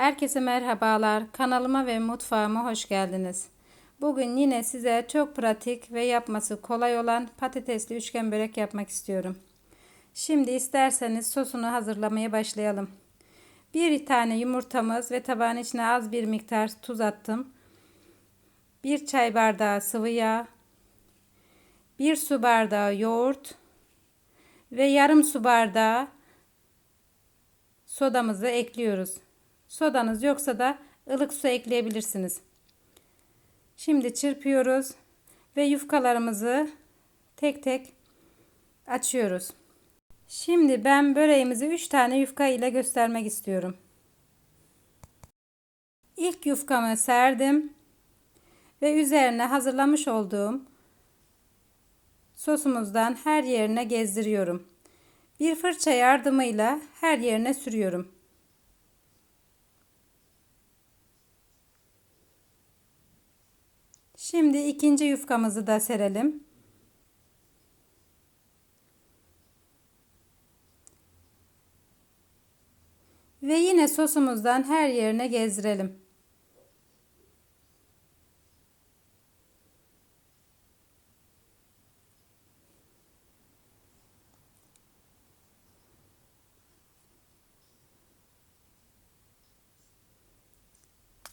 Herkese merhabalar. Kanalıma ve mutfağıma hoş geldiniz. Bugün yine size çok pratik ve yapması kolay olan patatesli üçgen börek yapmak istiyorum. Şimdi isterseniz sosunu hazırlamaya başlayalım. Bir tane yumurtamız ve tabağın içine az bir miktar tuz attım. Bir çay bardağı sıvı yağ, bir su bardağı yoğurt ve yarım su bardağı sodamızı ekliyoruz. Sodanız yoksa da ılık su ekleyebilirsiniz. Şimdi çırpıyoruz ve yufkalarımızı tek tek açıyoruz. Şimdi ben böreğimizi 3 tane yufka ile göstermek istiyorum. İlk yufkamı serdim ve üzerine hazırlamış olduğum sosumuzdan her yerine gezdiriyorum. Bir fırça yardımıyla her yerine sürüyorum. Şimdi ikinci yufkamızı da serelim. Ve yine sosumuzdan her yerine gezdirelim.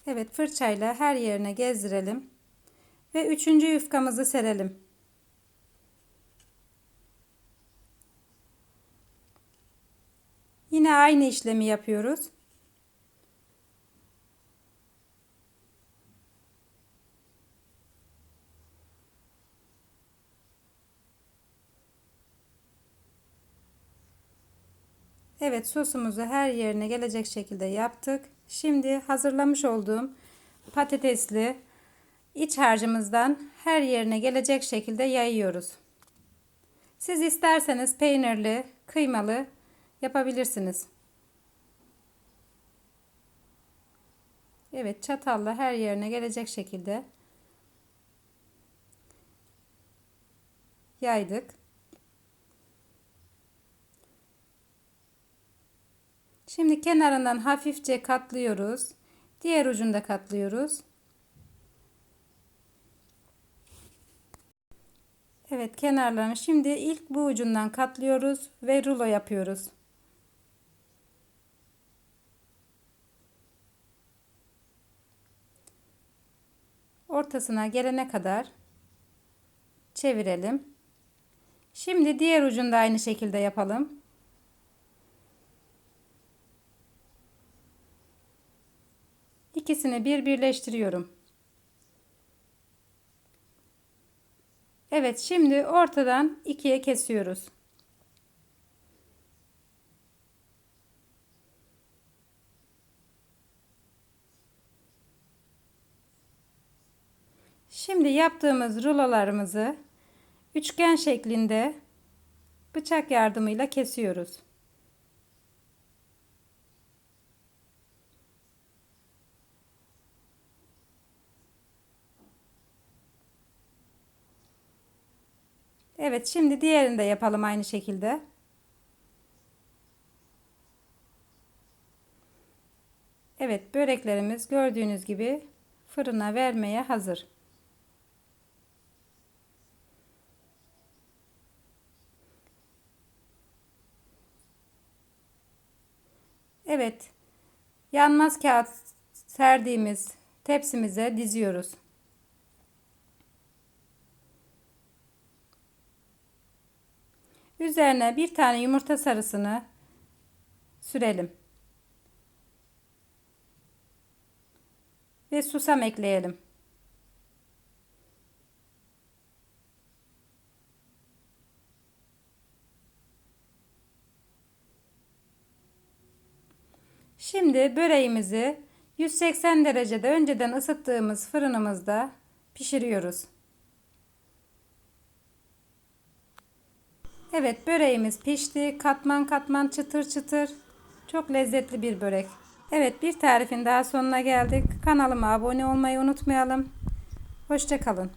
Evet fırçayla her yerine gezdirelim. Ve üçüncü yufkamızı serelim. Yine aynı işlemi yapıyoruz. Evet sosumuzu her yerine gelecek şekilde yaptık. Şimdi hazırlamış olduğum patatesli iç harcımızdan her yerine gelecek şekilde yayıyoruz. Siz isterseniz peynirli, kıymalı yapabilirsiniz. Evet çatalla her yerine gelecek şekilde yaydık. Şimdi kenarından hafifçe katlıyoruz. Diğer ucunda katlıyoruz. Evet kenarlarını şimdi ilk bu ucundan katlıyoruz ve rulo yapıyoruz. Ortasına gelene kadar çevirelim. Şimdi diğer ucunda aynı şekilde yapalım. İkisini bir birleştiriyorum. Evet şimdi ortadan ikiye kesiyoruz. Şimdi yaptığımız rulolarımızı üçgen şeklinde bıçak yardımıyla kesiyoruz. Evet şimdi diğerini de yapalım aynı şekilde. Evet böreklerimiz gördüğünüz gibi fırına vermeye hazır. Evet yanmaz kağıt serdiğimiz tepsimize diziyoruz. Üzerine bir tane yumurta sarısını sürelim. Ve susam ekleyelim. Şimdi böreğimizi 180 derecede önceden ısıttığımız fırınımızda pişiriyoruz. Evet böreğimiz pişti. Katman katman çıtır çıtır. Çok lezzetli bir börek. Evet bir tarifin daha sonuna geldik. Kanalıma abone olmayı unutmayalım. Hoşçakalın.